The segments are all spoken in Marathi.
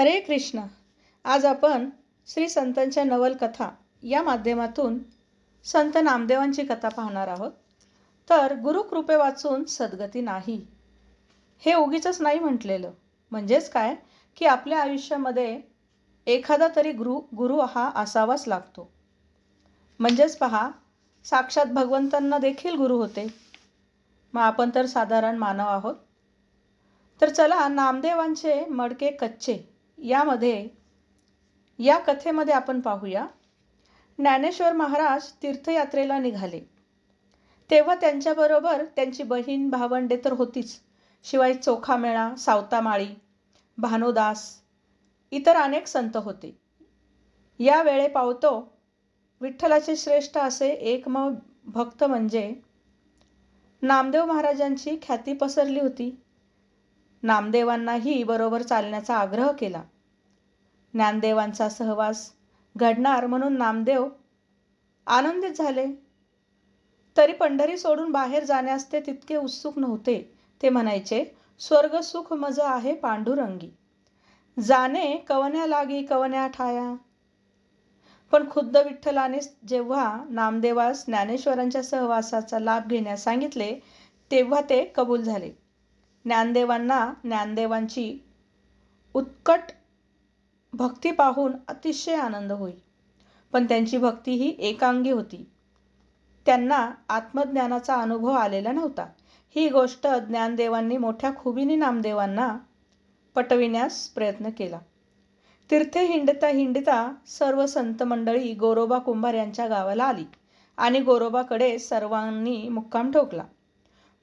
हरे कृष्ण. आज आपण श्री संतांच्या नवलकथा या माध्यमातून संत नामदेवांची कथा पाहणार आहोत. तर गुरुकृपे वाचून सद्गती नाही. हे उगीच नाही म्हटलेलं. म्हणजेच काय? की आपल्या आयुष्यामध्ये एखादा तरी गुरु गुरु हा असावाच लागतो. म्हणजेच पहा साक्षात भगवंतांना देखील गुरु होते. मग आपण तर साधारण मानव आहोत. तर चला नामदेवांचे मडके कच्चे यामध्ये या कथेमध्ये आपण पाहूया. ज्ञानेश्वर महाराज तीर्थयात्रेला निघाले. तेव्हा त्यांच्याबरोबर त्यांची बहीण भावंडे तर होतीच. शिवाय चोखामेळा सावतामाळी भानुदास इतर अनेक संत होते. या वेळे पावतो विठ्ठलाचे श्रेष्ठ असे एकमव भक्त म्हणजे नामदेव महाराजांची ख्याती पसरली होती. नामदेवांनाही बरोबर चालण्याचा आग्रह केला. ज्ञानदेवांचा सहवास घडणार म्हणून नामदेव आनंदित झाले. तरी पंढरी सोडून बाहेर जाण्यास ते तितके उत्सुक नव्हते. ते म्हणायचे स्वर्ग सुख मज आहे पांडुरंगी. जाणे कवन्या लागी कवन्या ठाया पण खुद्द विठ्ठलाने जेव्हा नामदेवास ज्ञानेश्वरांच्या सहवासाचा लाभ घेण्यास सांगितले तेव्हा ते कबूल झाले. ज्ञानदेवांना ज्ञानदेवांची उत्कट भक्ती पाहून अतिशय आनंद होई पण त्यांची भक्ती ही एकांगी होती. त्यांना आत्मज्ञानाचा अनुभव आलेला नव्हता. ही गोष्ट ज्ञानदेवांनी मोठ्या खुबीने नामदेवांना पटविण्यास प्रयत्न केला. तीर्थे हिंडता हिंडता सर्व संत मंडळी गोरोबा कुंभार यांच्या गावाला आली आणि गोरोबाकडे सर्वांनी मुक्काम ठोकला.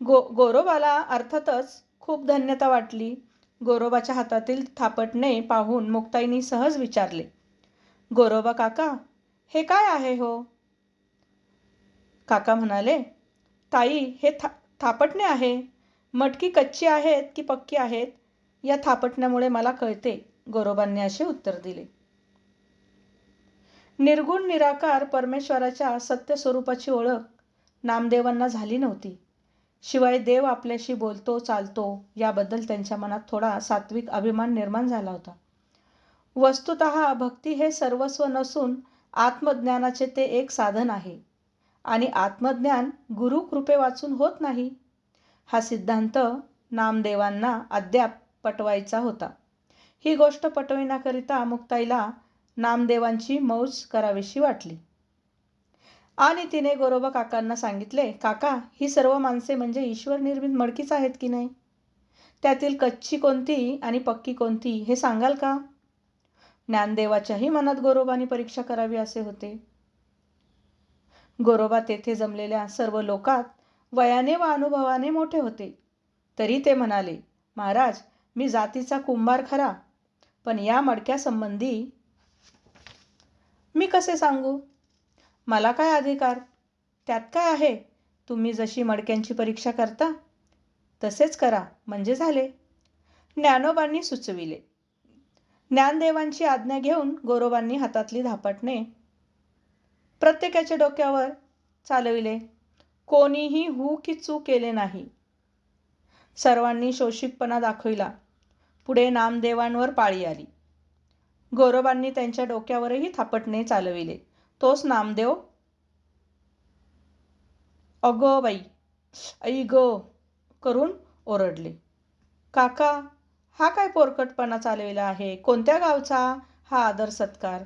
गो गोरोबाला अर्थातच खूप धन्यता वाटली. गोरोबाच्या हातातील थापटणे पाहून मुक्ताईनी सहज विचारले गोरोबा काका हे काय आहे हो? काका म्हणाले ताई हे था थापटणे आहे. मटकी कच्ची आहेत की पक्की आहेत? या थापटण्यामुळे मला कळते गोरोबांनी असे उत्तर दिले. निर्गुण निराकार परमेश्वराच्या सत्य स्वरूपाची ओळख नामदेवांना झाली नव्हती. शिवाय देव आपल्याशी बोलतो चालतो याबद्दल त्यांच्या मनात थोडा सात्विक अभिमान निर्माण झाला होता. वस्तुत भक्ती हे सर्वस्व नसून आत्मज्ञानाचे ते एक साधन आहे. आणि आत्मज्ञान गुरु कृपे वाचून होत नाही हा सिद्धांत नामदेवांना अद्याप पटवायचा होता. ही गोष्ट पटविण्याकरिता मुक्ताईला नामदेवांची मौज करावीशी वाटली. आणि तिने गोरोबा काकांना सांगितले काका ही सर्व माणसे म्हणजे ईश्वर निर्मित मडकीच आहेत की नाही? त्यातील कच्ची कोणती आणि पक्की कोणती हे सांगाल का? ज्ञानदेवाच्याही मनात गोरोबानी परीक्षा करावी असे होते. गोरोबा तेथे जमलेल्या सर्व लोकात वयाने व अनुभवाने मोठे होते. तरी ते म्हणाले महाराज मी जातीचा कुंभार खरा पण या मडक्यासंबंधी मी कसे सांगू? मला काय अधिकार? त्यात काय आहे? तुम्ही जशी मडक्यांची परीक्षा करता तसेच करा. म्हणजे झाले. ज्ञानोबांनी सुचविले. ज्ञानदेवांची आज्ञा घेऊन गोरोबांनी हातातली धापटणे प्रत्येकाच्या डोक्यावर चालविले. कोणीही हू की चू केले नाही. सर्वांनी शोषिकपणा दाखविला. पुढे नामदेवांवर पाळी आली. गोरोबांनी त्यांच्या डोक्यावरही थापटणे चालविले. तोच नामदेव? अगो बाई आई ग करून ओरडले. काका हा काय पोरकटपणा चालविला आहे? कोणत्या गावचा हा आदर सत्कार?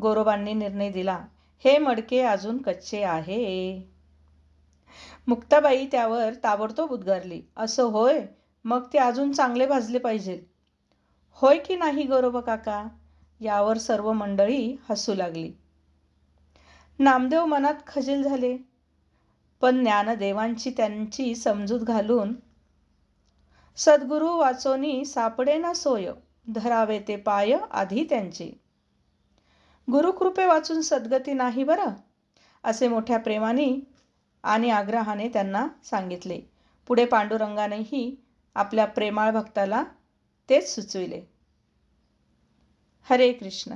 गोरोबांनी निर्णय दिला हे मडके अजून कच्चे आहे. मुक्ताबाई त्यावर ताबडतोब उद्गारली असं होय? मग ते अजून चांगले भाजले पाहिजे. होय की नाही गोरोबा काका? यावर सर्व मंडळी हसू लागली. नामदेव मनात खजील झाले. पण ज्ञानदेवांची त्यांची समजूत घालून सद्गुरू वाचोनी सापडे ना सोय धरावे ते पाय आधी त्यांचे. गुरुकृपे वाचून सद्गती नाही बरं असे मोठ्या प्रेमाने आणि आग्रहाने त्यांना सांगितले. पुढे पांडुरंगानेही आपल्या प्रेमाळ भक्ताला तेच सुचविले. हरे कृष्ण.